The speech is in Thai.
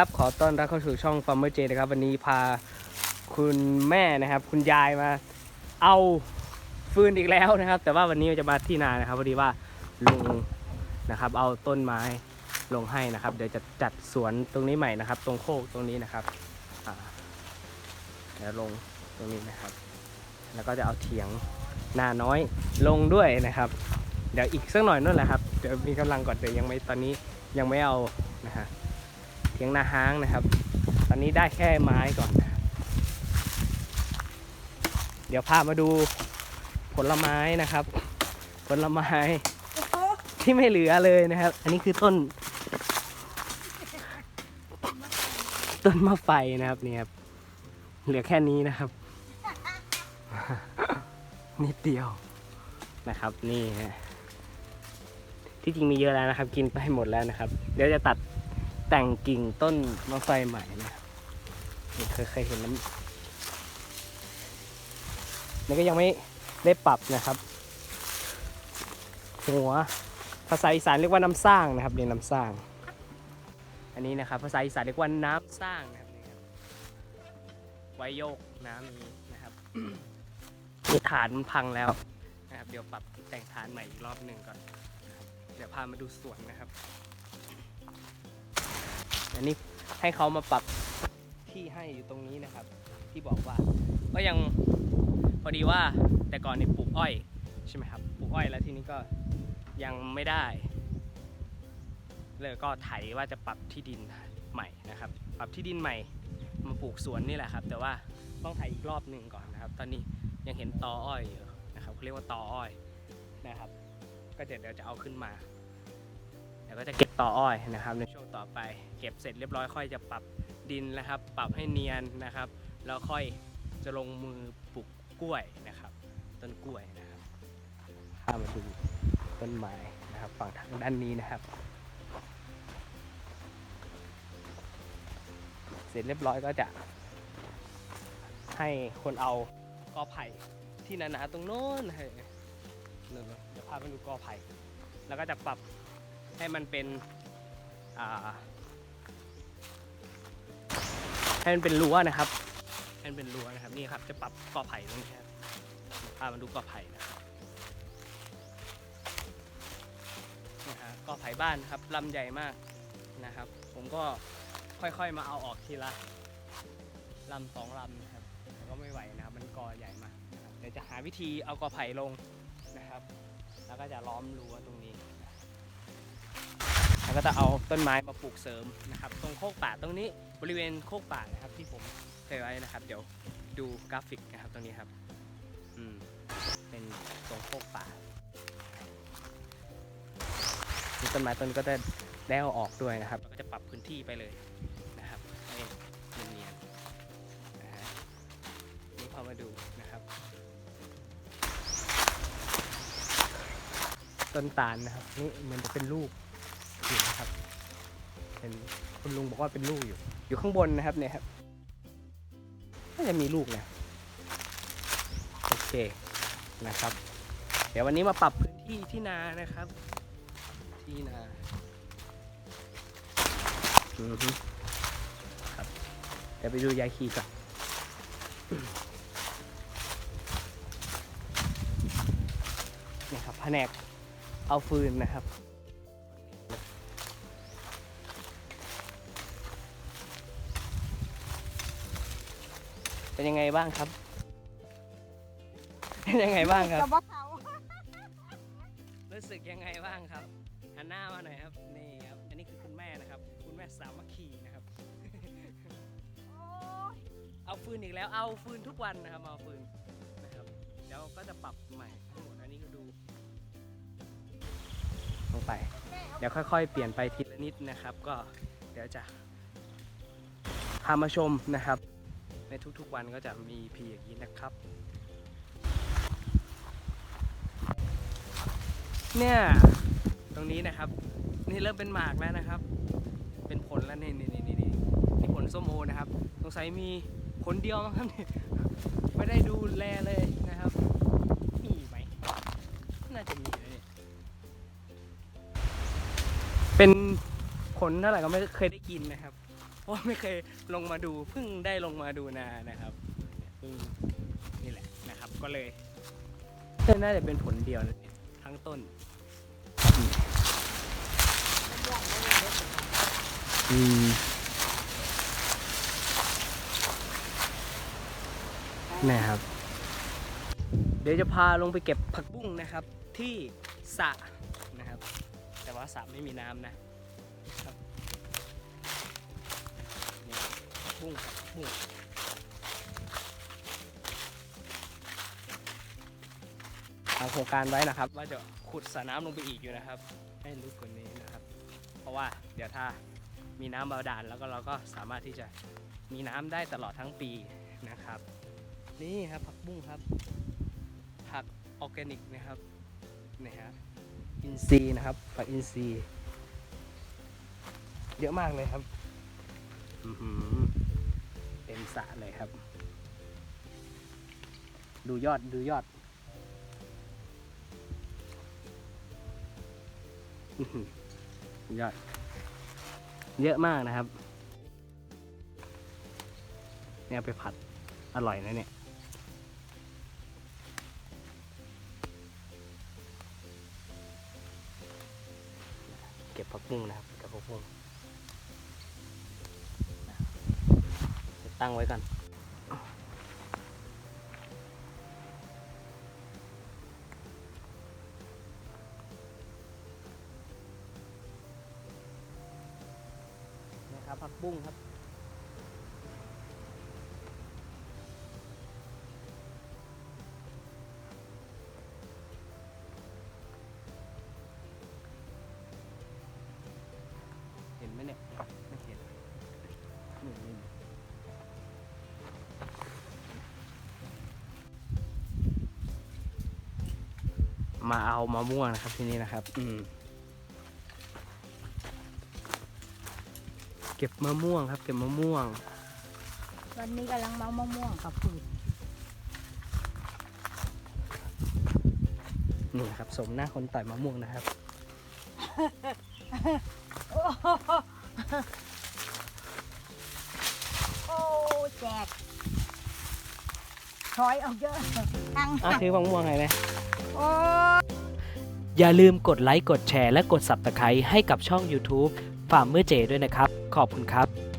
ครับขอต้อนรับเข้าสู่ช่อง Farmer J นะครับ วันนี้พาคุณแม่นะครับ คุณยายมา เอาฟืนอีกแล้วนะครับ แต่ว่าวันนี้จะมาที่นานะครับพอดีว่าลุงนะครับ เอาต้นไม้ลงให้นะครับ เดี๋ยวจะจัดสวนตรงนี้ใหม่นะครับ ตรงโคกตรงนี้นะครับอ่าเดี๋ยวลงตรงนี้นะครับ แล้วก็จะเอาเถียงนาน้อยลงด้วยนะครับ เดี๋ยวอีกสักหน่อยนั่นแหละครับเดี๋ยวมีกำลังก่อนแต่ยังไม่ตอนนี้ยังไม่เอานะฮะ เถียงนาห้างนะครับ ตอนนี้ได้แค่ไม้ก่อน เดี๋ยวพามาดูผลไม้นะครับ ผลไม้ที่ไม่เหลือเลยนะครับ อันนี้คือต้น ต้นมะไฟนะครับนี่ครับเหลือแค่นี้นะครับ นิดเดียวนะครับนี่ฮะที่จริงมีเยอะแล้วนะครับ กินไปหมดแล้วนะครับ เดี๋ยวจะตัด แต่งกิ่งต้นมะไฟใหม่นะเคยเคยเห็นแล้วนี่ก็ยังไม่ได้ปรับนะครับ หัว ภาษาอีสานเรียกว่าน้ำสร้างนะครับเรียนน้ำสร้าง อันนี้นะครับ ภาษาอีสานเรียกว่าน้ำสร้างนะครับนี่ครับไว้โยกน้ำนี้นะครับฐานมันพังแล้วนะครับ เดี๋ยวปรับแต่งฐานใหม่อีกรอบหนึ่งก่อนเดี๋ยวพามาดูสวนนะครับ อันนี้ให้เขามาปรับที่ให้อยู่ตรงนี้นะครับ ที่บอกว่าก็ยังพอดีว่าแต่ก่อนนี่ปลูกอ้อยใช่ไหมครับปลูกอ้อยแล้วทีนี้ก็ยังไม่ได้ เลยก็ไถว่าจะปรับที่ดินใหม่นะครับ ปรับที่ดินใหม่มาปลูกสวนนี่แหละครับ แต่ว่าต้องไถอีกรอบหนึ่งก่อนนะครับ ตอนนี้ยังเห็นตออ้อยอยู่นะครับเขาเรียกว่าตออ้อยนะครับ ก็เดี๋ยวเดี๋ยวจะเอาขึ้นมา เดี๋ยวก็จะเก็บต่ออ้อยนะครับในช่วงต่อไป เก็บเสร็จเรียบร้อยค่อยจะปรับดินนะครับ ปรับให้เนียนนะครับ แล้วค่อยจะลงมือปลูกกล้วยนะครับ ต้นกล้วยนะครับพามาดูต้นไม้นะครับฝั่งทางด้านนี้นะครับ เสร็จเรียบร้อยก็จะ ให้คนเอากอไผ่ที่หนาๆตรงโน้นเฮ้ยเดี๋ยวพาไปดูกอไผ่แล้วก็จะปรับ ให้มันเป็นให้มันเป็นรั้วนะครับให้มันเป็นรั้วนะครับนี่ครับจะปรับกอไผ่ตรงนี้ครับพามาดูกอไผ่นะครับนะฮะกอไผ่บ้านครับลำใหญ่มากนะครับ ผมก็ค่อยๆมาเอาออกทีละลำสองลำนะครับก็ไม่ไหวนะครับมันกอใหญ่มากเดี๋ยวจะหาวิธีเอากอไผ่ลงนะครับ แล้วก็จะล้อมรั้วตรงนี้ แล้วก็จะเอาต้นไม้มาปลูกเสริมนะครับ ตรงโคกป่าตรงนี้บริเวณโคกป่านะครับที่ผมเคยไว้นะครับ เดี๋ยวดูกราฟิกนะครับตรงนี้ครับ อืม เป็นตรงโคกป่าต้นไม้ต้นก็จะได้เอาออกด้วยนะครับก็จะปรับพื้นที่ไปเลยนะครับให้เนียนๆนะฮะนี่พอมาดูนะครับ ต้นตาลนะครับนี่เหมันจะเป็นลูก อยู่นะครับเป็นคุณลุงบอกว่าเป็นลูกอยู่ อยู่ข้างบนนะครับเนี่ยครับน่าจะมีลูกนะโอเคนะครับ เดี๋ยววันนี้มาปรับพื้นที่ที่นานะครับ ที่นาอือฮึครับเดี๋ยวไปดูยายคีก่อนนี่ครับแผนกเอาฟืนนะครับ เป็นยังไงบ้างครับ เป็นยังไงบ้างครับ กับว่าเขารู้สึกยังไงบ้างครับ หันหน้ามาหน่อยครับ นี่ครับ อันนี้คือคุณแม่นะครับ คุณแม่สามัคคีนะครับ โอ้ยเอาฟืนอีกแล้ว เอาฟืนทุกวันนะครับ เอาฟืนนะครับเดี๋ยวก็จะปรับใหม่ทั้งหมด อันนี้ก็ดู ลงไป เดี๋ยวค่อยๆ เปลี่ยนไปทีละนิดนะครับ ก็เดี๋ยวจะพามาชมนะครับ ในทุกๆวันก็จะมีพีอย่างนี้นะครับ เนี่ย ตรงนี้นะครับ นี่เริ่มเป็นหมากแล้วนะครับ เป็นผลแล้วนี่นี่นี่นี่นี่นี่ผลส้มโอนะครับสงสัยมีผลเดียวมั้งครับไม่ได้ดูแลเลยนะครับมีไหมน่าจะมีนะเนี่ยเป็นผลเท่าไหร่ก็ไม่เคยได้กินนะครับ เพราะไม่เคยลงมาดูเพิ่งได้ลงมาดูนานะครับเพิ่งนี่แหละนะครับก็เลยน่าจะเป็นผลเดียวนะเนี่ยทั้งต้นอืมนะครับ เดี๋ยวจะพาลงไปเก็บผักบุ้งนะครับที่สระนะครับ แต่ว่าสระไม่มีน้ำนะุ้งปุ้งทางโครงการไว้นะครับ ว่าจะขุดสระน้ำลงไปอีกอยู่นะครับ ให้ลึกกว่านี้นะครับ เพราะว่าเดี๋ยวถ้ามีน้ำบาดาลแล้วก็เราก็สามารถที่จะมีน้ำได้ตลอดทั้งปีนะครับ นี่ครับผักบุ้งครับ ผักออร์แกนิกนะครับนี่ฮะอินทรีนะครับผักอินทรีเยอะมากเลยครับอือ ต็มสระเลยครับ ดูยอดดูยอด ยอด เยอะมากนะครับ เนี่ยไปผัดอร่อยนะเนี่ยเก็บผักบุ้งนะครับเก็บผักบุ้ง ตั้งไว้ก่อน นะครับผักบุ้งครับเห็นไหมเนี่ย มาเอามะม่วงนะครับที่นี่นะครับ อืมเก็บมะม่วงครับ เก็บมะม่วง วันนี้กำลังเมามะม่วงกับปืนนี่ครับ สมหน้าคนต่อยมะม่วงนะครับ โอ้แจกถอยออกเยอะตั้งอะถือมะม่วงไงนะโอย่าลืมกดไลค์ กดแชร์ และกด Subscribe ให้กับช่อง YouTube ฟามือเจด้วยนะครับ ขอบคุณครับ